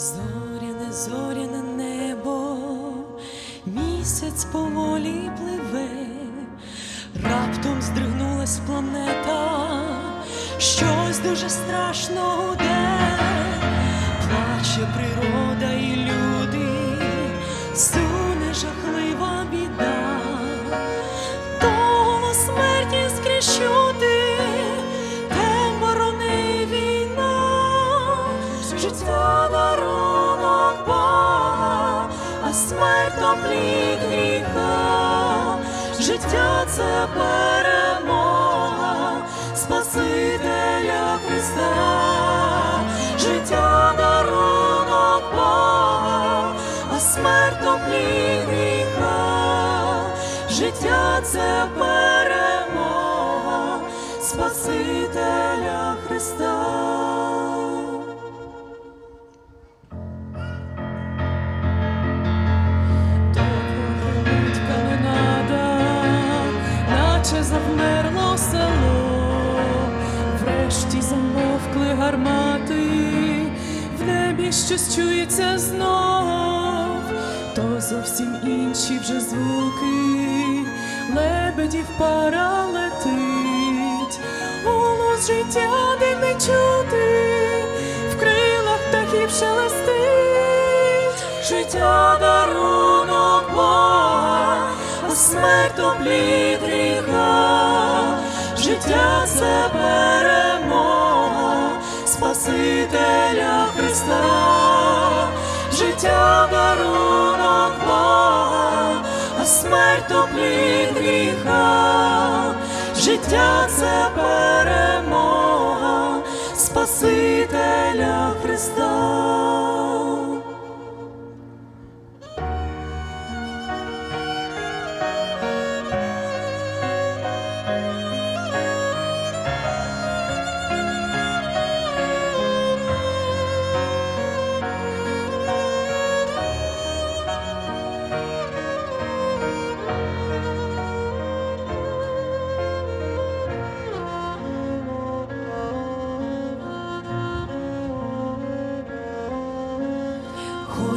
Зоряне, зоряне небо, місяць поволі пливе, раптом здригнулась планета, щось дуже страшно гуде, плаче природа і люди. Плід гріха, життя це перемога, Спасителя Христа, життя дарунок Бога, а смерть то гріха, життя це перемога, Спасителя Христа. Замовкли гармати, в небі щось чується знов, то зовсім інші вже звуки, лебедів пара летить, голос життя де не чути, в крилах птахів шелестить. Життя дарунок Бога, а смерть то плід гріха, життя це перемога, Спасителя Христа, життя дарунок Бога, а смерть то гріха, життя це перемога, Спасителя Христа.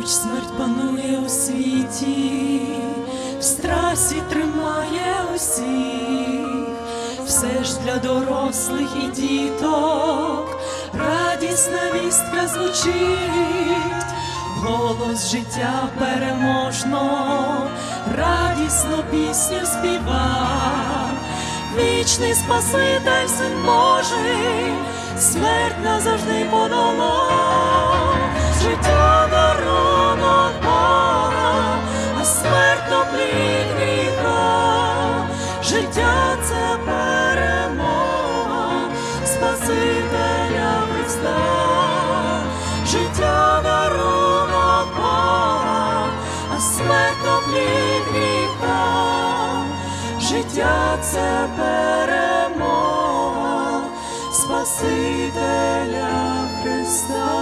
Хоч смерть панує у світі, в страсі тримає усіх, все ж для дорослих і діток радісна вістка звучить, голос життя переможно, радісно пісню співа, вічний Спаситель син Божий, смерть назавжди подолав життя дарунок Бога, а смерть облік гріха, життя це перемога, Спасителя Христа.